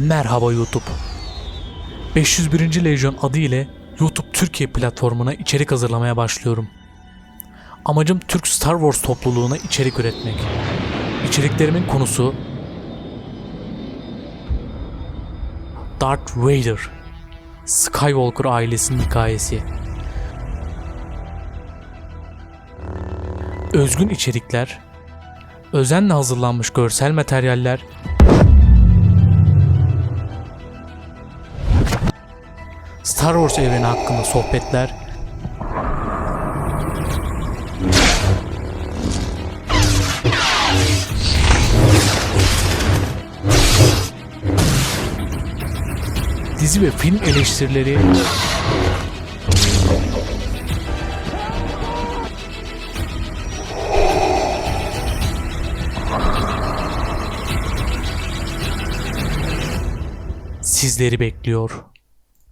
Merhaba YouTube. 501. Lejyon adı ile YouTube Türkiye platformuna içerik hazırlamaya başlıyorum. Amacım Türk Star Wars topluluğuna içerik üretmek. İçeriklerimin konusu Darth Vader, Skywalker ailesinin hikayesi. Özgün içerikler, özenle hazırlanmış görsel materyaller Star Wars evreni hakkında sohbetler dizi ve film eleştirileri sizleri bekliyor.